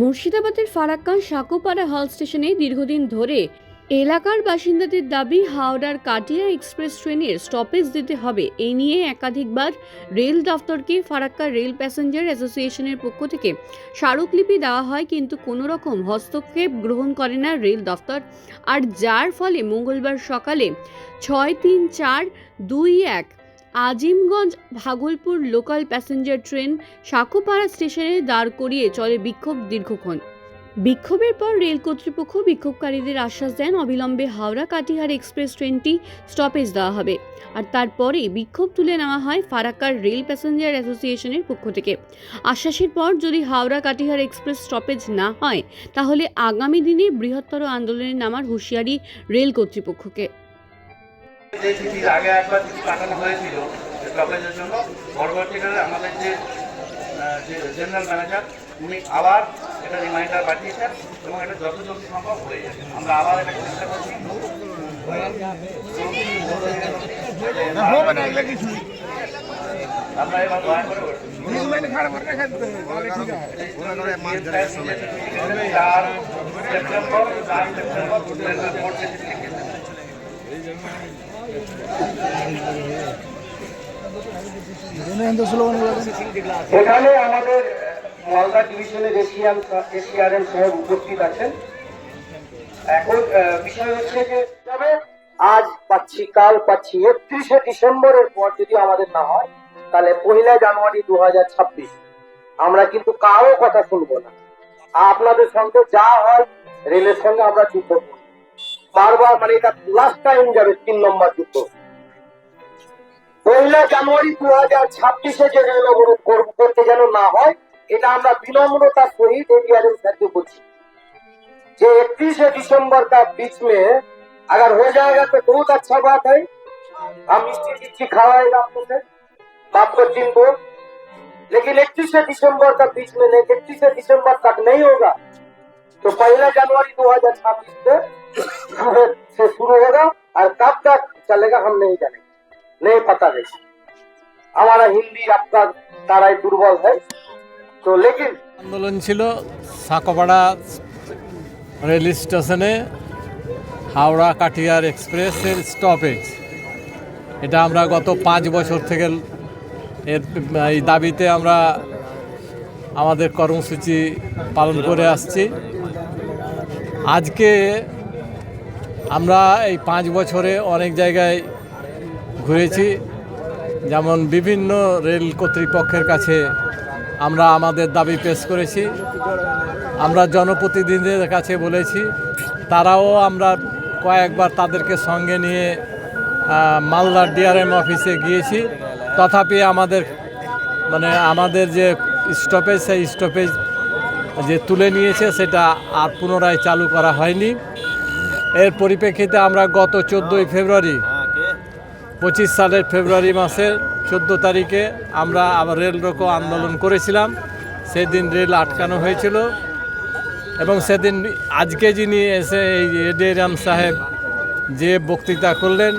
মুর্শিদাবাদের ফারাক্কা সাকোপাড়া হল স্টেশনে দীর্ঘদিন ধরে এলাকার বাসিন্দাদের দাবি, হাওড়ার কাটিয়া এক্সপ্রেস ট্রেনের স্টপেজ দিতে হবে। এই নিয়ে একাধিকবার রেল দফতরকে ফারাক্কা রেল প্যাসেঞ্জার অ্যাসোসিয়েশনের পক্ষ থেকে স্মারকলিপি দেওয়া হয়, কিন্তু কোনো রকম হস্তক্ষেপ গ্রহণ করে না রেল দফতর। আর যার ফলে মঙ্গলবার সকালে ছয় তিন চার দুই এক Azimganj Bhagalpur local passenger train Sakupara স্টেশনে দাঁড় করিয়ে চলে বিক্ষোভ দীর্ঘক্ষণ। বিক্ষোভের পর রেল কর্তৃপক্ষ বিক্ষোভকারীদের আশ্বাস দেন, অবিলম্বে হাওড়া কাটিহার এক্সপ্রেস ট্রেনটি স্টপেজ দেওয়া হবে আর তারপরে বিক্ষোভ তুলে নেওয়া হয় ফারাক্কার রেল প্যাসেঞ্জার অ্যাসোসিয়েশনের পক্ষ থেকে। আশ্বাসের পর যদি হাওড়া কাটিহার এক্সপ্রেস স্টপেজ না হয়, তাহলে আগামী দিনে বৃহত্তর আন্দোলনে নামার হুঁশিয়ারি রেল কর্তৃপক্ষকে। যে চিঠির আগে একবার চিঠি পাঠানো হয়েছিল স্টপেজের জন্য পরবর্তীকালে আমাদের যে যে জেনারেল ম্যানেজার উনি আবার এটা রিমাইন্ডার পাঠিয়েছেন এবং এটা যত জলদি সম্ভব হয়ে যাবে আমরা আবার এটা চেষ্টা করছি। আমরা এবার দয়া করে মানে চার সেপ্টেম্বর চার সেপ্টেম্বর এখানে আমাদের মালদা ডিভিশনের উপস্থিত আছেন। এখন বিষয় হচ্ছে যে, তবে আজ পাচ্ছি, কাল পাচ্ছি, একত্রিশে ডিসেম্বরের পর যদি আমাদের না হয়, তাহলে পহিলা জানুয়ারি দু হাজার ছাব্বিশ। আমরা কিন্তু কারও কথা শুনব না। আপনাদের সঙ্গে যা হয়, রেলের সঙ্গে আমরা যুদ্ধ। বারবার মানে এটা লাস্ট টাইম যাবে, তিন নম্বর যুদ্ধ। পহিলা জানুয়ারি দু হাজার ছাব্বিশে যে জনগণ করতে যেন না হয়, এটা আমরা বিনম্রতা সহিত এগিয়ারের সাথে যে একত্রিশে ডিসেম্বর কা বিচ মে আগার হয়ে যায়গা তো বহুত আচ্ছা বাত হয়। আমি মিষ্টি মিষ্টি খাওয়াই আপনাকে লেকিন একত্রিশে ডিসেম্বর কা বিচ মে একত্রিশে ডিসেম্বর তক নেই হোগা তো পয়লা জানুয়ারি দু হাজার ছাব্বিশ से शुरू होगा और कब तक चलेगा हम नहीं जानेंगे नहीं पता नहीं हमारा हिंदी आपका ताराई दुर्बल है तो लेकिन আন্দোলন ছিল সাকপাড়া রেল স্টেশনে হাওড়া কাটিয়ার এক্সপ্রেসের স্টপেজ এটা আমরা গত পাঁচ বছর থেকে এর এই দাবিতে আমরা আমাদের কর্মসূচি পালন করে আসছি আজকে আমরা এই পাঁচ বছরে অনেক জায়গায় ঘুরেছি। যেমন বিভিন্ন রেল কর্তৃপক্ষের কাছে আমরা আমাদের দাবি পেশ করেছি। আমরা জনপ্রতিনিধিদের কাছে বলেছি, তারাও আমরা কয়েকবার তাদেরকে সঙ্গে নিয়ে মালদার ডিআরএম অফিসে গিয়েছি। তথাপি আমাদের মানে আমাদের যে স্টপেজ, সেই স্টপেজ যে তুলে নিয়েছে, সেটা আর পুনরায় চালু করা হয়নি। এর পরিপ্রেক্ষিতে আমরা গত চোদ্দোই ফেব্রুয়ারি পঁচিশ সালের ফেব্রুয়ারি মাসের চোদ্দ তারিখে আমরা আবার রেল রোকো আন্দোলন করেছিলাম। সেদিন রেল আটকানো হয়েছিল এবং সেদিন আজকে যিনি এসে এই এডিরাম সাহেব যে বক্তৃতা করলেন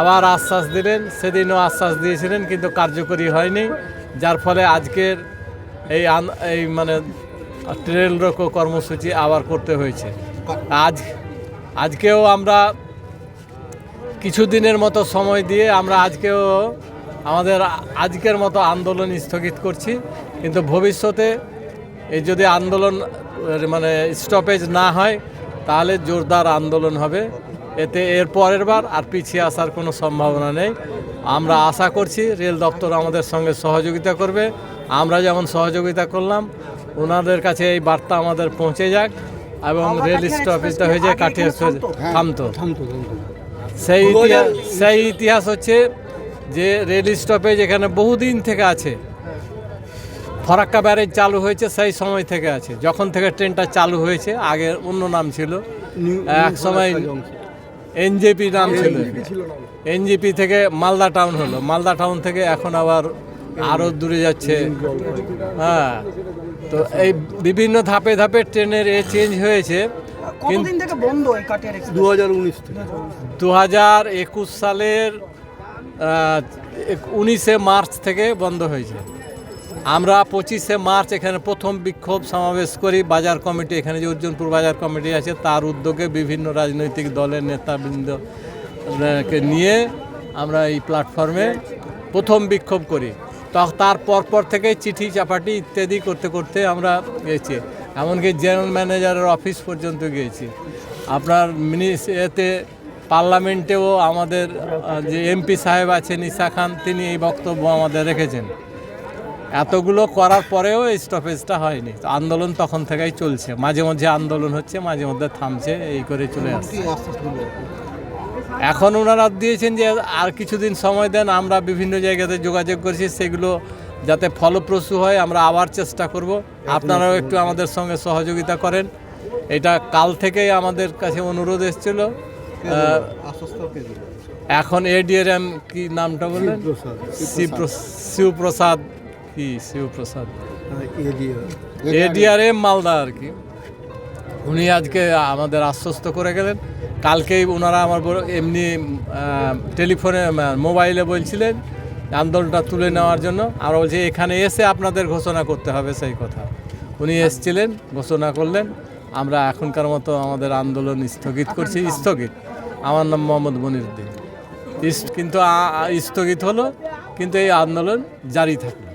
আবার আশ্বাস দিলেন সেদিনও আশ্বাস দিয়েছিলেন কিন্তু কার্যকরী হয়নি। যার ফলে আজকের এই এই মানে রেল রোকো কর্মসূচি আবার করতে হয়েছে। আজ আজকেও আমরা কিছুদিনের মতো সময় দিয়ে আমরা আজকেও আমাদের আজকের মতো আন্দোলন স্থগিত করছি। কিন্তু ভবিষ্যতে এই যদি আন্দোলন মানে স্টপেজ না হয়, তাহলে জোরদার আন্দোলন হবে। এতে এর পরের বার আর পিছিয়ে আসার কোনো সম্ভাবনা নেই। আমরা আশা করছি রেল দপ্তর আমাদের সঙ্গে সহযোগিতা করবে। আমরা যেমন সহযোগিতা করলাম, ওনাদের কাছে এই বার্তা আমাদের পৌঁছে যাক। এবং রেল স্টপেজটা হয়ে যায় কাঠিয়া থামতো। সেই ইতিহাস সেই ইতিহাস হচ্ছে যে রেল স্টপেজ এখানে বহুদিন থেকে আছে। ফরাক্কা ব্যারেজ চালু হয়েছে সেই সময় থেকে আছে। যখন থেকে ট্রেনটা চালু হয়েছে আগে অন্য নাম ছিল। এক সময় এনজেপি নাম ছিল। এনজেপি থেকে মালদা টাউন হলো। মালদা টাউন থেকে এখন আবার আরও দূরে যাচ্ছে। হ্যাঁ। তো এই বিভিন্ন ধাপে ধাপে ট্রেনের এ চেঞ্জ হয়েছে। কতদিন থেকে বন্ধ এই কাটিয়ার দু হাজার উনিশ দু হাজার একুশ সালের উনিশে মার্চ থেকে বন্ধ হয়েছে। আমরা পঁচিশে মার্চ এখানে প্রথম বিক্ষোভ সমাবেশ করি। বাজার কমিটি এখানে যে উজ্জনপুর বাজার কমিটি আছে তার উদ্যোগে বিভিন্ন রাজনৈতিক দলের নেতাবৃন্দকে নিয়ে আমরা এই প্ল্যাটফর্মে প্রথম বিক্ষোভ করি। তার পরপর থেকে চিঠি, চাপাটি ইত্যাদি করতে করতে আমরা গেছি। এমনকি জেনারেল ম্যানেজারের অফিস পর্যন্ত গিয়েছি আপনার মিনিস এতে পার্লামেন্টেও আমাদের যে এমপি সাহেব আছেন ইসা খান, তিনি এই বক্তব্য আমাদের রেখেছেন। এতগুলো করার পরেও এই স্টপেজটা হয়নি। তো আন্দোলন তখন থেকেই চলছে। মাঝে মধ্যে আন্দোলন হচ্ছে, মাঝে মধ্যে থামছে, এই করে চলে আসছে। এখন ওনারা দিয়েছেন যে আর কিছুদিন সময় দেন আমরা বিভিন্ন জায়গাতে যোগাযোগ করছি সেগুলো যাতে ফলপ্রসূ হয় আমরা আবার চেষ্টা করব। আপনারাও একটু আমাদের সঙ্গে সহযোগিতা করেন। এটা কাল থেকেই আমাদের কাছে অনুরোধ এসেছিল। এখন এডিআরএম কি নামটা বললেন? শিবপ্র- শিবপ্রসাদ কি? শিবপ্রসাদ। এডিআরএম মালদা আর কি। উনি আজকে আমাদের আশ্বস্ত করে গেলেন। কালকেই ওনারা আমার এমনি টেলিফোনে মোবাইলে বলছিলেন আন্দোলনটা তুলে নেওয়ার জন্য। আমরা বলছি এখানে এসে আপনাদের ঘোষণা করতে হবে সেই কথা। উনি এসছিলেন, ঘোষণা করলেন। আমরা এখনকার মতো আমাদের আন্দোলন স্থগিত করছি। স্থগিত। আমার নাম মোহাম্মদ মনিরুদ্দিন। কিন্তু স্থগিত হলো, কিন্তু এই আন্দোলন জারি থাকবে